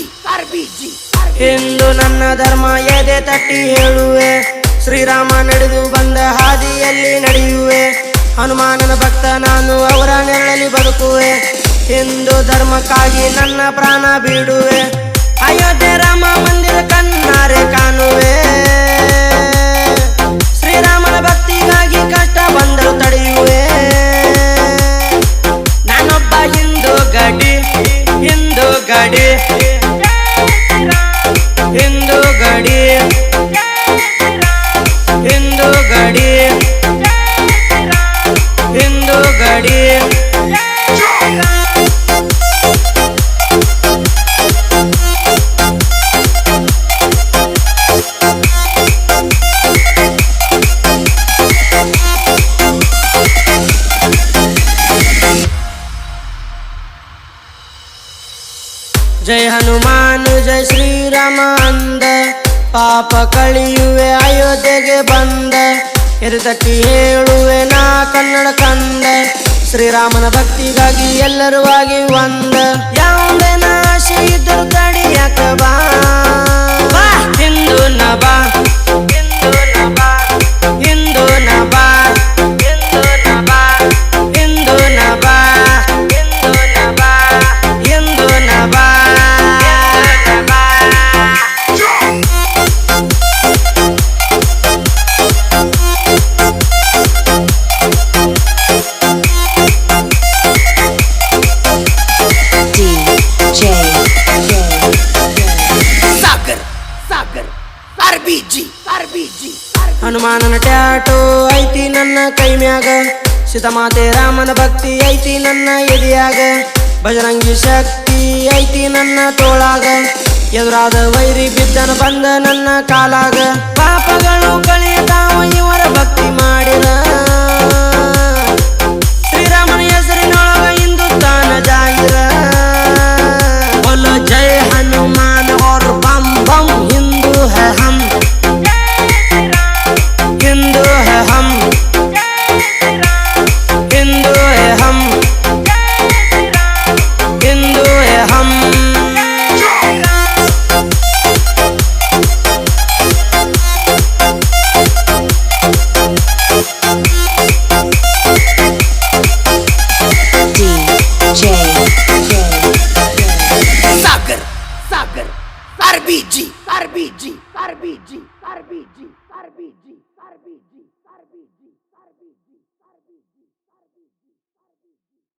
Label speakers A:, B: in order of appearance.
A: ಆರ್ಬಿಜಿ
B: ಎಂದು ನನ್ನ ಧರ್ಮ ಎದೆ ತಟ್ಟಿ ಹೇಳುವೆ. ಶ್ರೀರಾಮ ನಡೆದು ಬಂದ ಹಾದಿಯಲ್ಲಿ ನಡೆಯುವೆ. ಹನುಮಾನನ ಭಕ್ತ ನಾನು ಅವರ ನೆರಳಲ್ಲಿ ಬದುಕುವೆ. ಹಿಂದೂ ಧರ್ಮಕ್ಕಾಗಿ ನನ್ನ ಪ್ರಾಣ ಬಿಡುವೆ. ಅಯೋಧ್ಯೆ ರಾಮ ಮಂದಿರ ಕಣ್ಣಾರೆ ಕಾಣುವೆ. ಶ್ರೀರಾಮನ ಭಕ್ತಿಗಾಗಿ ಕಷ್ಟ ಬಂದರು ತಡೆಯುವೆ. ನಾನೊಬ್ಬ ಹಿಂದೂ ಗಡಿ ಹಿಂದೂ ಗಡಿ. ಜೈ ಹನುಮಾನ್, ಜಯ ಶ್ರೀರಾಮ ಅಂದ ಪಾಪ ಕಳಿಯುವೆ, ಅಯೋಧ್ಯೆಗೆ ಬಂದ. ಎದುತಟ್ಟಿ ಹೇಳುವೆ ನಾ ಕನ್ನಡ ಕಂದ. ಶ್ರೀರಾಮನ ಭಕ್ತಿಗಾಗಿ ಎಲ್ಲರೂ ಆಗಿ ಒಂದ. ಹನುಮಾನನ ಟ್ಯಾಟೋ ಐತಿ ನನ್ನ ಕೈ ಮ್ಯಾಗ. ಸೀತಾಮಾತೆ ರಾಮನ ಭಕ್ತಿ ಐತಿ ನನ್ನ ಎದೆಯಾಗ. ಬಜರಂಗಿ ಶಕ್ತಿ ಐತಿ ನನ್ನ ತೋಳಾಗ. ಎದುರಾದ ವೈರಿ ಬಿದ್ದನ ಬಂದ ನನ್ನ ಕಾಲಾಗ. ಪಾಪಗಳು ಕಳೆಯತಾವ ಇವರ ಭಕ್ತಿ ಮಾಡಿರ सागर सागर
C: सारबी
A: जी सारबी जी सारबी जी सारबी जी।